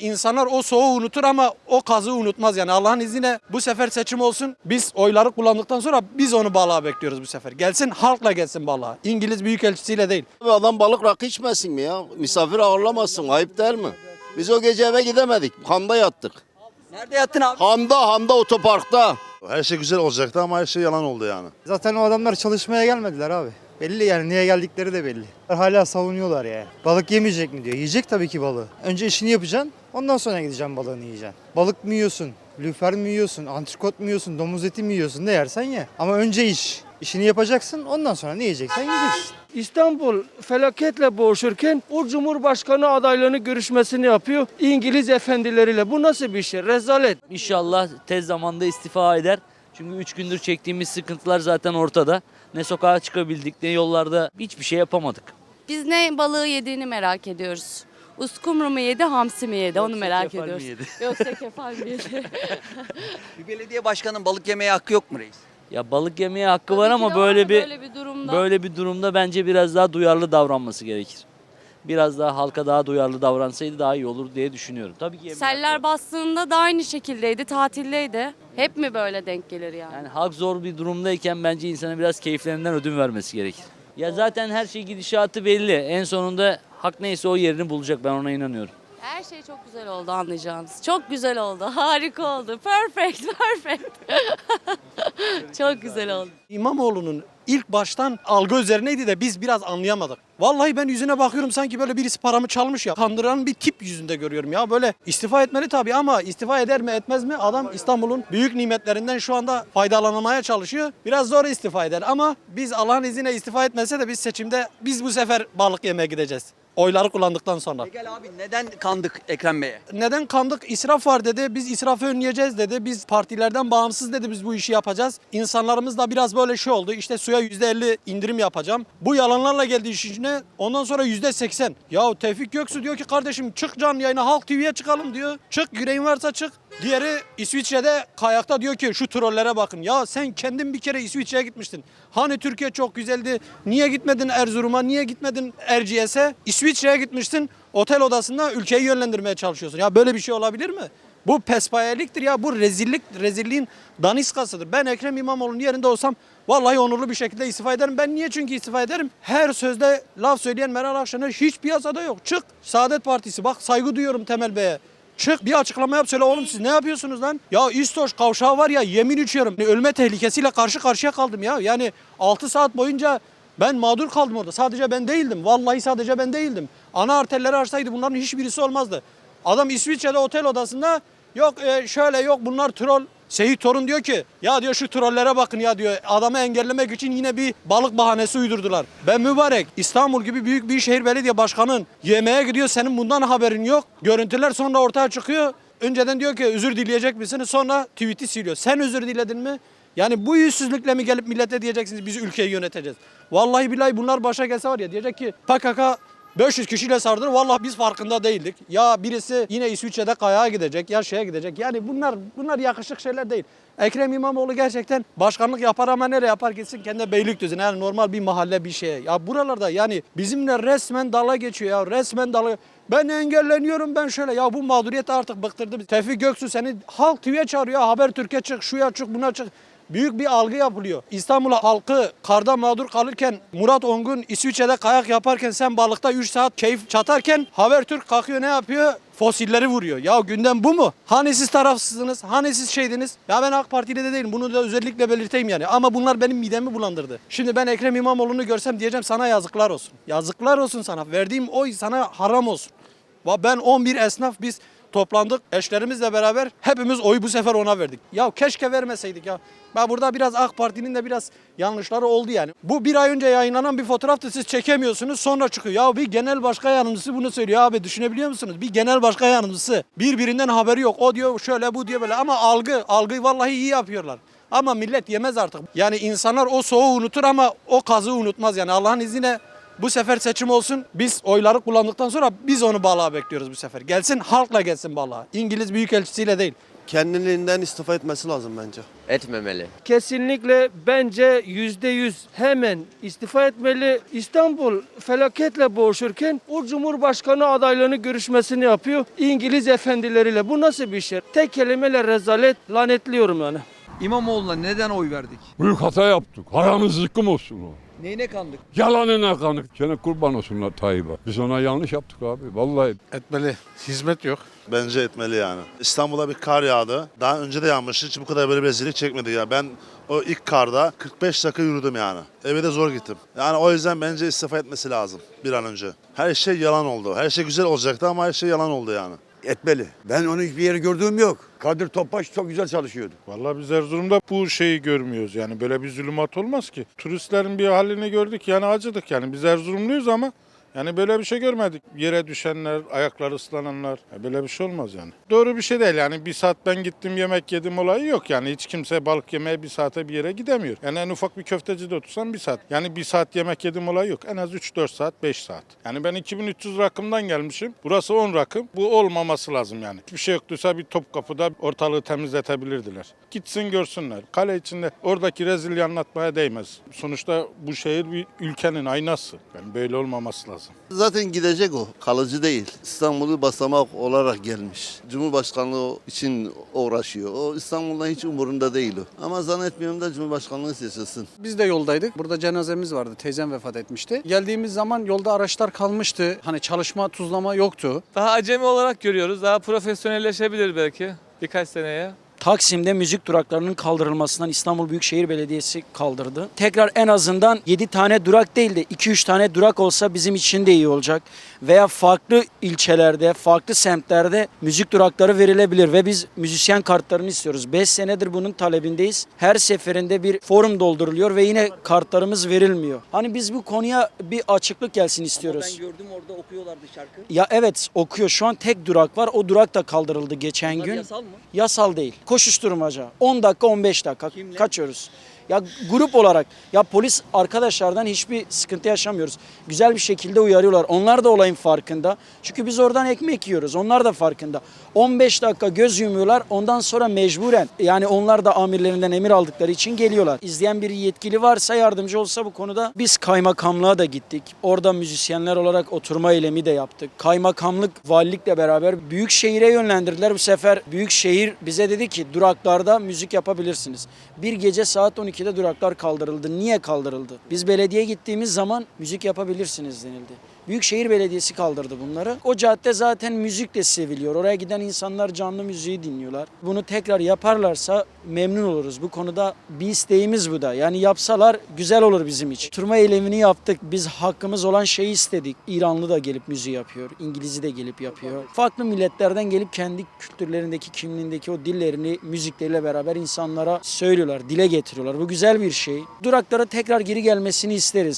İnsanlar o soğuğu unutur ama o kazığı unutmaz yani. Allah'ın izniyle bu sefer seçim olsun. Biz oyları kullandıktan sonra biz onu balığa bekliyoruz bu sefer. Gelsin halkla gelsin balığa. İngiliz Büyükelçisiyle değil. Abi Adam balık rakı içmesin mi ya? Misafir ağırlamasın. Ayıp değil mi? Biz o gece eve gidemedik. Hamda yattık. Nerede yattın abi? Hamda, Hamda otoparkta. Her şey güzel olacaktı ama her şey yalan oldu yani. Zaten o adamlar çalışmaya gelmediler abi. Belli yani niye geldikleri de belli. Hala savunuyorlar yani. Balık yemeyecek mi diyor. Yiyecek tabii ki balığı. Önce işini yapacaksın. Ondan sonra gideceksin balığını yiyeceksin. Balık mı yiyorsun? Lüfer mi yiyorsun? Antrikot mu yiyorsun? Domuz eti mi yiyorsun? Ne yersen ye. Ama önce iş. İşini yapacaksın. Ondan sonra ne yiyeceksen yiyeceksin. İstanbul felaketle boğuşurken o Cumhurbaşkanı adaylığını görüşmesini yapıyor İngiliz efendileriyle. Bu nasıl bir şey? Rezalet. İnşallah tez zamanda istifa eder. Çünkü 3 gündür çektiğimiz sıkıntılar zaten ortada. Ne sokağa çıkabildik ne yollarda hiçbir şey yapamadık. Biz ne balığı yediğini merak ediyoruz. Uskumru mu yedi, hamsi mi yedi onu merak kefal mi ediyoruz. yedi? Yoksa kefal mi yedi? Bir belediye başkanının balık yemeye hakkı yok mu reis? Ya balık yemeye hakkı var ama böyle bir böyle bir durumda böyle bir durumda bence biraz daha duyarlı davranması gerekir. Biraz daha halka daha duyarlı davransaydı daha iyi olur diye düşünüyorum. Tabii ki hakkı seller bastığında da aynı şekildeydi, tatildeydi. Hep mi böyle denk gelir yani? Yani halk zor bir durumdayken bence insana biraz keyiflerinden ödün vermesi gerekir. Ya zaten her şey gidişatı belli. En sonunda hak neyse o yerini bulacak ben ona inanıyorum. Her şey çok güzel oldu anlayacağınız. Çok güzel oldu, harika oldu. Perfect, perfect. çok güzel oldu. İmamoğlu'nun ilk baştan algı üzerineydi de biz biraz anlayamadık. Vallahi ben yüzüne bakıyorum sanki böyle birisi paramı çalmış ya. Kandıran bir tip yüzünde görüyorum ya. Böyle istifa etmeli tabii ama istifa eder mi etmez mi? Adam İstanbul'un büyük nimetlerinden şu anda faydalanmaya çalışıyor. Biraz zor istifa eder ama biz Allah'ın izniyle istifa etmese de biz seçimde biz bu sefer balık yemeye gideceğiz. Oyları kullandıktan sonra. Gel abi neden kandık Ekrem Bey'e? Neden kandık? İsraf var dedi. Biz israfı önleyeceğiz dedi. Biz partilerden bağımsız dedi biz bu işi yapacağız. İnsanlarımız da biraz böyle şey oldu. İşte suya %50 indirim yapacağım. Bu yalanlarla geldi iş içine. Ondan sonra %80. Ya Tevfik Göksu diyor ki kardeşim çık canlı yayına Halk TV'ye çıkalım diyor. Çık yüreğin varsa çık. Diğeri İsviçre'de kayakta diyor ki şu trollere bakın. Ya sen kendin bir kere İsviçre'ye gitmiştin. Hani Türkiye çok güzeldi. Niye gitmedin Erzurum'a? Niye gitmedin Erciyes'e? İsviçre'ye gitmiştin. Otel odasında ülkeyi yönlendirmeye çalışıyorsun. Ya böyle bir şey olabilir mi? Bu pespayeliktir ya. Bu rezillik, rezilliğin daniskasıdır. Ben Ekrem İmamoğlu'nun yerinde olsam vallahi onurlu bir şekilde istifa ederim. Ben niye çünkü istifa ederim? Her sözde laf söyleyen Meral Akşener hiç piyasada yok. Çık Saadet Partisi bak saygı duyuyorum Temel Bey'e. Çık bir açıklama yap söyle oğlum siz ne yapıyorsunuz lan? Ya İstoş kavşağı var ya yemin içiyorum. Ölme tehlikesiyle karşı karşıya kaldım ya. Yani 6 saat boyunca ben mağdur kaldım orada. Sadece ben değildim. Vallahi sadece ben değildim. Ana arterleri açsaydı bunların hiçbirisi olmazdı. Adam İsviçre'de otel odasında yok e, şöyle yok bunlar troll. Seyit Torun diyor ki ya diyor şu trollere bakın ya diyor adamı engellemek için yine bir balık bahanesi uydurdular. Ben mübarek İstanbul gibi büyük bir şehir belediye başkanın yemeğe gidiyor senin bundan haberin yok. Görüntüler sonra ortaya çıkıyor. Önceden diyor ki özür dileyecek misiniz sonra tweet'i siliyor. Sen özür diledin mi? Yani bu yüzsüzlükle mi gelip millete diyeceksiniz biz ülkeyi yöneteceğiz. Vallahi billahi bunlar başa gelse var ya diyecek ki PKK 500 kişiyle sardırır. Vallahi biz farkında değildik. Ya birisi yine İsviçre'de kayağa gidecek ya şeye gidecek. Yani bunlar bunlar yakışık şeyler değil. Ekrem İmamoğlu gerçekten başkanlık yapar ama nereye yapar gitsin kendi Beylikdüzü'ne yani normal bir mahalle bir şeye. Ya buralarda yani bizimle resmen dala geçiyor ya resmen dala ben engelleniyorum ben şöyle ya bu mağduriyet artık bıktırdı. Tevfik Göksu seni Halk TV'ye çağırıyor Haber Türkiye çık şuya çık buna çık. Büyük bir algı yapılıyor. İstanbul halkı karda mağdur kalırken Murat Ongun İsviçre'de kayak yaparken sen balıkta 3 saat keyif çatarken Habertürk kalkıyor ne yapıyor? Fosilleri vuruyor. Ya gündem bu mu? Hani siz tarafsızsınız? Hani siz şeydiniz? Ya ben AK Partili de değilim. Bunu da özellikle belirteyim yani. Ama bunlar benim midemi bulandırdı. Şimdi ben Ekrem İmamoğlu'nu görsem diyeceğim sana yazıklar olsun. Yazıklar olsun sana. Verdiğim oy sana haram olsun. Ben 11 esnaf biz toplandık eşlerimizle beraber hepimiz oyu bu sefer ona verdik. Ya keşke vermeseydik ya. Ben burada biraz AK Parti'nin de biraz yanlışları oldu yani. Bu bir ay önce yayınlanan bir fotoğraftı siz çekemiyorsunuz sonra çıkıyor. Ya bir genel başkan yardımcısı bunu söylüyor abi düşünebiliyor musunuz? Bir genel başkan yardımcısı birbirinden haberi yok. O diyor şöyle bu diyor böyle ama algı algıyı vallahi iyi yapıyorlar. Ama millet yemez artık. Yani insanlar o soğuğu unutur ama o kazığı unutmaz yani Allah'ın izniyle bu sefer seçim olsun. Biz oyları kullandıktan sonra biz onu balığa bekliyoruz bu sefer. Gelsin halkla gelsin balığa. İngiliz Büyükelçisiyle değil. kendiliğinden istifa etmesi lazım bence. Etmemeli. Kesinlikle bence yüzde yüz hemen istifa etmeli. İstanbul felaketle boğuşurken o Cumhurbaşkanı adaylığını görüşmesini yapıyor İngiliz efendileriyle. Bu nasıl bir şey? Tek kelimeyle rezalet lanetliyorum yani. İmamoğlu'na neden oy verdik? Büyük hata yaptık. Haramız zıkkım olsun o. Neyine kandık? Yalanına kanık. Gene kurban olsunlar Tayyip'e. Biz ona yanlış yaptık abi. Vallahi Etmeli. Hizmet yok. Bence etmeli yani. İstanbul'a bir kar yağdı. Daha önce de yağmıştı. Hiç bu kadar böyle bir rezillik çekmedi ya. Ben o ilk karda 45 dakika yürüdüm yani. Eve de zor gittim. Yani o yüzden bence istifa etmesi lazım bir an önce. Her şey yalan oldu. Her şey güzel olacaktı ama her şey yalan oldu yani. Etmeli. Ben onu hiçbir yere gördüğüm yok. Kadir Topbaş çok güzel çalışıyordu. Vallahi biz Erzurum'da bu şeyi görmüyoruz yani böyle bir zulümat olmaz ki. Turistlerin bir halini gördük yani acıdık yani biz Erzurumluyuz ama yani böyle bir şey görmedik. Yere düşenler, ayakları ıslananlar ya böyle bir şey olmaz yani. Doğru bir şey değil yani bir saat ben gittim yemek yedim olayı yok yani hiç kimse balık yemeye bir saate bir yere gidemiyor. Yani en ufak bir köftecide otursan bir saat. Yani bir saat yemek yedim olayı yok. En az 3-4 saat 5 saat. Yani ben 2300 rakımdan gelmişim. Burası 10 rakım. Bu olmaması lazım yani. Hiçbir şey yoktuysa bir Topkapı'da ortalığı temizletebilirdiler. Gitsin görsünler. Kale içinde oradaki rezilliği anlatmaya değmez. Sonuçta bu şehir bir ülkenin aynası. Yani böyle olmaması lazım. Zaten gidecek o. Kalıcı değil. İstanbul'u basamak olarak gelmiş. Cumhurbaşkanlığı için uğraşıyor. O İstanbul'dan hiç umurunda değil o. Ama zannetmiyorum da Cumhurbaşkanlığı seçilsin. Biz de yoldaydık. Burada cenazemiz vardı. Teyzem vefat etmişti. Geldiğimiz zaman yolda araçlar kalmıştı. Hani çalışma, tuzlama yoktu. Daha acemi olarak görüyoruz. Daha profesyonelleşebilir belki birkaç seneye. Taksim'de müzik duraklarının kaldırılmasından İstanbul Büyükşehir Belediyesi kaldırdı. Tekrar en azından 7 tane durak değil de 2-3 tane durak olsa bizim için de iyi olacak. Veya farklı ilçelerde, farklı semtlerde müzik durakları verilebilir ve biz müzisyen kartlarını istiyoruz. 5 senedir bunun talebindeyiz. Her seferinde bir forum dolduruluyor ve yine kartlarımız verilmiyor. Hani biz bu konuya bir açıklık gelsin istiyoruz. gördüm orada okuyorlardı şarkı. Ya evet okuyor. Şu an tek durak var. O durak da kaldırıldı geçen gün. Yasal mı? Yasal değil. Koşuşturmaca. 10 dakika 15 dakika Kimle? kaçıyoruz. Ya grup olarak ya polis arkadaşlardan hiçbir sıkıntı yaşamıyoruz. Güzel bir şekilde uyarıyorlar. Onlar da olayın farkında. Çünkü biz oradan ekmek yiyoruz. Onlar da farkında. 15 dakika göz yumuyorlar. Ondan sonra mecburen yani onlar da amirlerinden emir aldıkları için geliyorlar. İzleyen bir yetkili varsa yardımcı olsa bu konuda biz kaymakamlığa da gittik. Orada müzisyenler olarak oturma eylemi de yaptık. Kaymakamlık valilikle beraber büyük şehire yönlendirdiler. Bu sefer büyük şehir bize dedi ki duraklarda müzik yapabilirsiniz. Bir gece saat 12'de duraklar kaldırıldı. Niye kaldırıldı? Biz belediye gittiğimiz zaman müzik yapabilirsiniz denildi. Büyükşehir Belediyesi kaldırdı bunları. O cadde zaten müzikle seviliyor. Oraya giden insanlar canlı müziği dinliyorlar. Bunu tekrar yaparlarsa memnun oluruz. Bu konuda bir isteğimiz bu da. Yani yapsalar güzel olur bizim için. Turma eylemini yaptık. Biz hakkımız olan şeyi istedik. İranlı da gelip müziği yapıyor. İngilizi de gelip yapıyor. Farklı milletlerden gelip kendi kültürlerindeki, kimliğindeki o dillerini müzikleriyle beraber insanlara söylüyorlar, dile getiriyorlar. Bu güzel bir şey. Duraklara tekrar geri gelmesini isteriz.